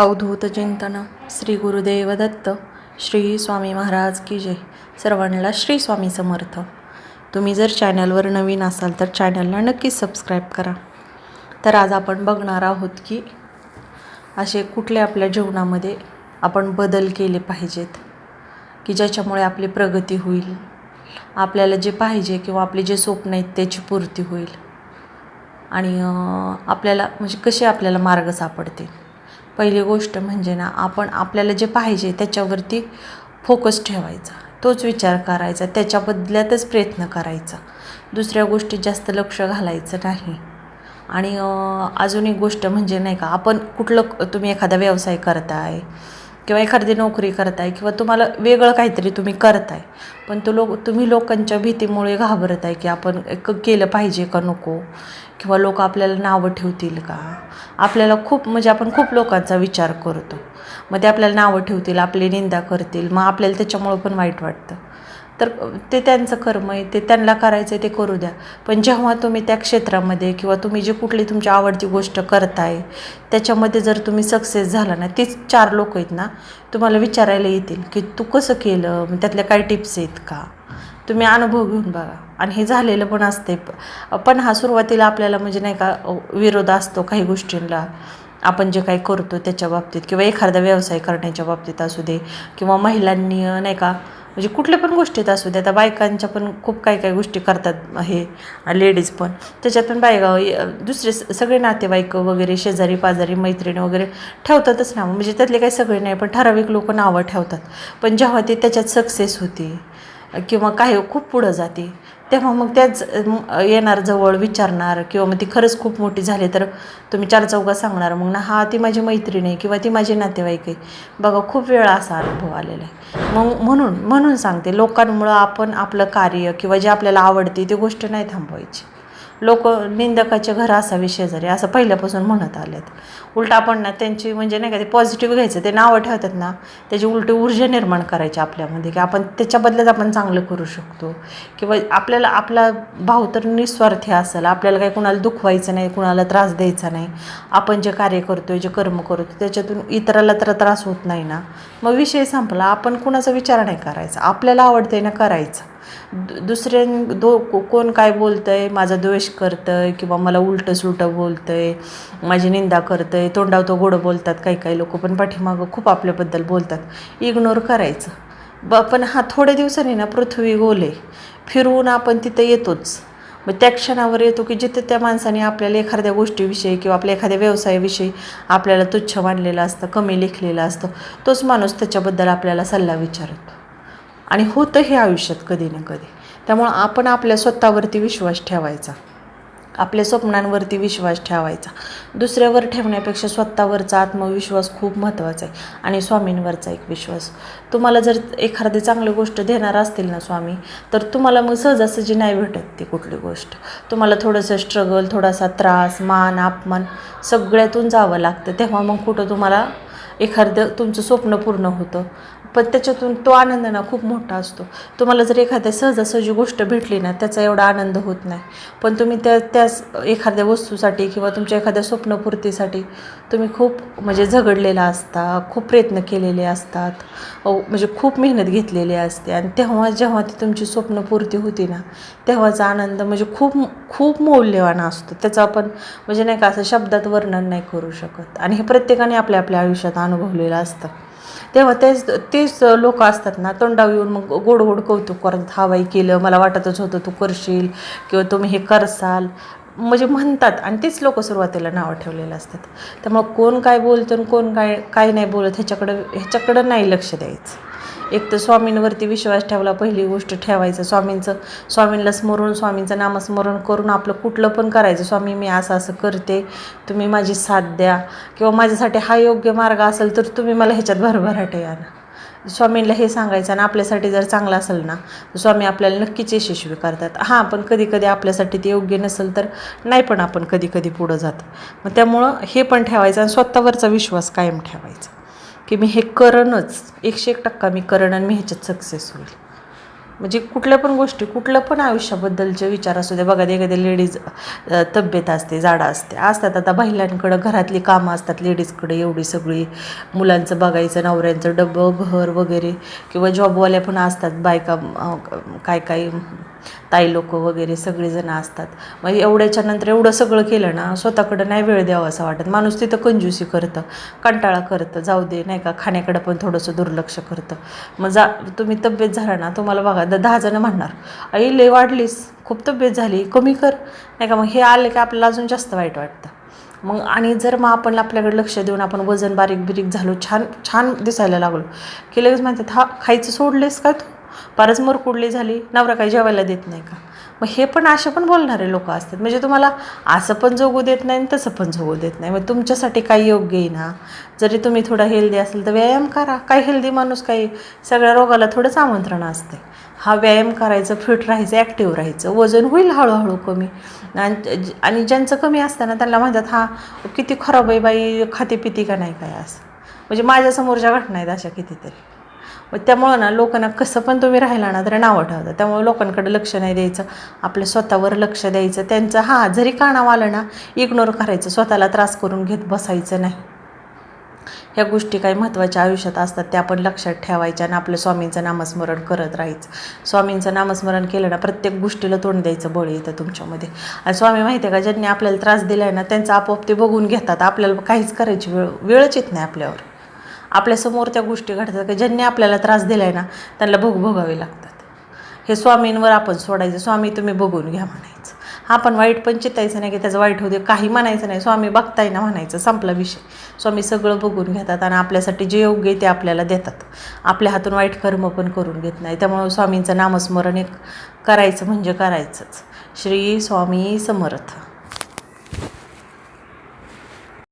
अवधूत चिंतन. श्री गुरुदेव दत्त. श्री स्वामी महाराज की जय. सर्वांना श्री स्वामी समर्थ. तुम्ही जर चॅनलवर नवीन असाल तर चॅनलला नक्कीच सबस्क्राईब करा. तर आज आपण बघणार आहोत की असे कुठले आपल्या जीवनामध्ये आपण बदल केले पाहिजेत की ज्याच्यामुळे आपली प्रगती होईल आपल्याला जे पाहिजे किंवा आपले जे स्वप्न आहेत त्याची पूर्ती होईल आणि आपल्याला म्हणजे कसे आपल्याला मार्ग सापडतील. पहिली गोष्ट म्हणजे ना आपण आपल्याला जे पाहिजे त्याच्यावरती फोकस ठेवायचा. तोच विचार करायचा त्याच्या बदल्यातच प्रयत्न करायचा. दुसऱ्या गोष्टीत जास्त लक्ष घालायचं नाही. आणि अजून एक गोष्ट म्हणजे नाही का आपण कुठलं तुम्ही एखादा व्यवसाय करताय किंवा एखादी नोकरी करताय किंवा तुम्हाला वेगळं काहीतरी तुम्ही करताय पण तो लोक तुम्ही लोकांच्या भीतीमुळे घाबरत आहे की आपण क- केलं पाहिजे का नको? किंवा लोक आपल्याला नावं ठेवतील का? आपल्याला खूप म्हणजे आपण खूप लोकांचा विचार करतो. मग ते आपल्याला नावं ठेवतील आपली निंदा करतील मग आपल्याला त्याच्यामुळं पण वाईट वाटतं. तर ते त्यांचं कर्म आहे ते त्यांना करायचं आहे ते करू द्या. पण जेव्हा तुम्ही त्या क्षेत्रामध्ये किंवा तुम्ही जी कुठली तुमची आवडती गोष्ट करताय त्याच्यामध्ये जर तुम्ही सक्सेस झाला ना तेच चार लोक आहेत ना तुम्हाला विचारायला येतील की तू कसं केलं? मग त्यातल्या काय टिप्स आहेत का? तुम्ही अनुभव घेऊन बघा. आणि हे झालेलं पण असते पण हा सुरुवातीला आपल्याला म्हणजे नाही का विरोध असतो काही गोष्टींना आपण जे काही करतो त्याच्या बाबतीत किंवा एखादा व्यवसाय करण्याच्या बाबतीत असू दे किंवा महिलांनी नाही का म्हणजे कुठल्या पण गोष्टीत असू दे. आता बायकांच्या पण खूप काही काही गोष्टी करतात हे लेडीज पण. त्याच्यात पण बायका दुसरे स- सगळे नातेवाईक वगैरे शेजारी पाजारी मैत्रिणी वगैरे ठेवतातच नावं म्हणजे त्यातले काही सगळे नाही पण ठराविक लोक नावं ठेवतात. पण जेव्हा ते त्याच्यात सक्सेस होते किंवा काही खूप पुढं जाते तेव्हा मग त्याच येणार जवळ विचारणार किंवा मग ती खरंच खूप मोठी झाली तर तुम्ही चार चौघा सांगणार. मग ना हा ती माझी मैत्रीण आहे किंवा ती माझी नातेवाईक आहे. बघा खूप वेळा असा अनुभव आलेला आहे. मग म्हणून म्हणून सांगते लोकांमुळं आपण आपलं कार्य किंवा जे आपल्याला आवडते ती गोष्ट नाही थांबवायची. लोक निंदकाच्या घर असावी शेजारी असं पहिल्यापासून म्हणत आलेत. उलट आपण ना त्यांची म्हणजे नाही का ते पॉझिटिव्ह घ्यायचं ते नावं ठेवतात ना त्याची उलटी ऊर्जा निर्माण करायची आपल्यामध्ये की आपण त्याच्या बदल्यात आपण चांगलं करू शकतो. किंवा आपल्याला आपला भाव तर निस्वार्थी असेल आपल्याला काही कुणाला दुखवायचं नाही कुणाला त्रास द्यायचा नाही. आपण जे कार्य करतो जे कर्म करतो त्याच्यातून इतराला तर त्रास होत नाही ना. मग विषय संपला आपण कुणाचा विचार नाही करायचा. आपल्याला आवडतंय ना करायचं. दुसऱ्यां दो कोण काय बोलतं आहे माझा द्वेष करतं आहे किंवा मला उलटं सुलटं बोलतं आहे माझी निंदा करतं तोंडाव तो गोडं बोलतात काही काही लोक पण पाठीमागं खूप आपल्याबद्दल बोलतात. इग्नोर करायचं. ब पण हा थोड्या दिवसांनी ना पृथ्वी गोले फिरवून आपण तिथं येतोच. मग त्या क्षणावर येतो की जिथे त्या माणसाने आपल्याला एखाद्या गोष्टीविषयी किंवा आपल्या एखाद्या व्यवसायाविषयी आपल्याला तुच्छ मानलेलं असतं कमी लेखलेलं असतं तोच माणूस त्याच्याबद्दल आपल्याला सल्ला विचारतो. आणि होतं हे आयुष्यात कधी ना कधी. त्यामुळं आपण आपल्या स्वतःवरती विश्वास ठेवायचा. आपल्या स्वप्नांवरती विश्वास ठेवायचा. दुसऱ्यावर ठेवण्यापेक्षा स्वतःवरचा आत्मविश्वास खूप महत्त्वाचा आहे आणि स्वामींवरचा एक विश्वास. तुम्हाला जर एखादी चांगली गोष्ट देणार असतील ना स्वामी तर तुम्हाला मग सहजासहजी नाही भेटत ती कुठली गोष्ट. तुम्हाला थोडंसं स्ट्रगल थोडासा त्रास मान अपमान सगळ्यातून जावं लागतं. तेव्हा मग कुठं तुम्हाला एखादं तुमचं स्वप्न पूर्ण होतं. पण त्याच्यातून तो आनंद ना खूप मोठा असतो. तुम्हाला जर एखाद्या सहजासहजी गोष्ट भेटली ना त्याचा एवढा आनंद होत नाही. पण तुम्ही त्या त्याच एखाद्या वस्तूसाठी किंवा तुमच्या एखाद्या स्वप्नपूर्तीसाठी तुम्ही खूप म्हणजे झगडलेला असता खूप प्रयत्न केलेले असतात. म्हणजे खूप मेहनत घेतलेली असते. आणि तेव्हा जेव्हा ती तुमची स्वप्नपूर्ती होती ना तेव्हाचा आनंद म्हणजे खूप खूप मौल्यवान असतो. त्याचं आपण म्हणजे नाही का असं शब्दात वर्णन नाही करू शकत. आणि हे प्रत्येकाने आपल्या आपल्या आयुष्यात अनुभवलेलं असतं. तेव्हा तेच तेच लोक असतात ना तोंडावर येऊन मग गोड गोड कौतुक करत हवाई केलं मला वाटतच होतं तू करशील किंवा तुम्ही हे करसाल. म्हणजे म्हणतात आणि तेच लोक सुरुवातीला नावं ठेवलेलं असतात. त्यामुळं कोण काय बोलतं आणि कोण काय काय नाही बोलत ह्याच्याकडं ह्याच्याकडं नाही लक्ष द्यायचं. एक तर स्वामींवरती विश्वास ठेवला पहिली गोष्ट ठेवायचं स्वामींचं. स्वामींना स्मरून स्वामींचं नामस्मरण करून आपलं कुठलं पण करायचं स्वामी मी असं असं करते. तुम्ही माझी साथ द्या. किंवा माझ्यासाठी हा योग्य मार्ग असेल तर तुम्ही मला ह्याच्यात भरभराट या ना. स्वामींना हे सांगायचं आणि आपल्यासाठी जर चांगलं असेल ना तर स्वामी आपल्याला नक्कीच यशस्वी करतात. हां पण कधी कधी आपल्यासाठी ते योग्य नसेल तर नाही पण आपण कधी कधी पुढं जातो. मग त्यामुळं हे पण ठेवायचं आणि स्वतःवरचा विश्वास कायम ठेवायचा. की मी हे करणच एकशे एक टक्का मी करण आणि मी ह्याच्यात सक्सेस होईल. म्हणजे कुठल्या पण गोष्टी कुठलं पण आयुष्याबद्दलचे विचार असू दे बघा एखादी लेडीज तब्येत असते जाडा असते असतात आता महिलांकडं घरातली कामं असतात लेडीजकडे एवढी सगळी मुलांचं बघायचं नवऱ्यांचं डबं घर वगैरे किंवा जॉबवाल्या पण असतात बायका काय काय ताई लोक वगैरे सगळेजण असतात. मग एवढ्याच्यानंतर एवढं सगळं केलं ना स्वतःकडं नाही वेळ द्यावा असं वाटत. माणूस तिथं कंजूसी करतं कंटाळा करतं जाऊ दे नाही का खाण्याकडं पण थोडंसं दुर्लक्ष करतं. मग जा तुम्ही तब्येत झाला ना तुम्हाला बघा द दहा जणं म्हणणार. आई लय वाढलीस खूप तब्येत झाली कमी कर. नाही का मग हे आलं की आपल्याला अजून जास्त वाईट वाटतं. मग आणि जर मग आपण आपल्याकडे लक्ष देऊन आपण वजन बारीक बिरीक झालो छान छान दिसायला लागलो की लगेच म्हणतात हा खायचं सोडलेस का तू? फारच मरकुडली झाली नवरा काही जेवायला देत नाही का? मग हे पण असे पण बोलणारे लोक असतात. म्हणजे तुम्हाला असं पण जगू देत नाही आणि तसं पण जगू देत नाही. मग तुमच्यासाठी काही योग्य आहे ना? जरी तुम्ही थोडा हेल्दी असेल तर व्यायाम करा. काही हेल्दी माणूस काही सगळ्या रोगाला थोडंच आमंत्रण असते हा व्यायाम करायचं फिट राहायचं ॲक्टिव्ह राहायचं. वजन होईल हळूहळू कमी. आणि ज्यांचं कमी असतं ना त्यांना म्हणतात हा किती खराब आहे बाई खाते पिती का नाही काय? असं. म्हणजे माझ्यासमोरच्या घटना आहेत अशा कितीतरी. मग त्यामुळं ना लोकांना कसं पण तुम्ही राहिला ना तरी नावं ठेवतं. त्यामुळे लोकांकडे लक्ष नाही द्यायचं. आपल्या स्वतःवर लक्ष द्यायचं. त्यांचं हां जरी कानाव आलं ना इग्नोर करायचं. स्वतःला त्रास करून घेत बसायचं नाही. ह्या गोष्टी काही महत्त्वाच्या आयुष्यात असतात. त्या आपण लक्षात ठेवायच्या आणि आपलं स्वामींचं नामस्मरण करत राहायचं. स्वामींचं नामस्मरण केलं ना प्रत्येक गोष्टीला तोंड द्यायचं बळ येतं तुमच्यामध्ये. आणि स्वामी माहिती आहे का ज्यांनी आपल्याला त्रास दिला आहे ना त्यांचा आपोआप ते बघून घेतात. आपल्याला काहीच करायची वेळ वेळच येत नाही आपल्यावर. आपल्यासमोर त्या गोष्टी घडतात की ज्यांनी आपल्याला त्रास दिला आहे ना त्यांना भोग भोगावे लागतात. हे स्वामींवर आपण सोडायचं स्वामी तुम्ही बघून घ्या म्हणायचं. हा पण वाईट पण चितायचं नाही की त्याचं वाईट होते काही म्हणायचं नाही. स्वामी बघताय ना म्हणायचं संपला विषय. स्वामी सगळं बघून घेतात आणि आपल्यासाठी जे योग्य आहे ते आपल्याला देतात. आपल्या हातून वाईट कर्म पण करून घेत नाही. त्यामुळं स्वामींचं नामस्मरण एक करायचं म्हणजे करायचंच. श्री स्वामी समर्थ.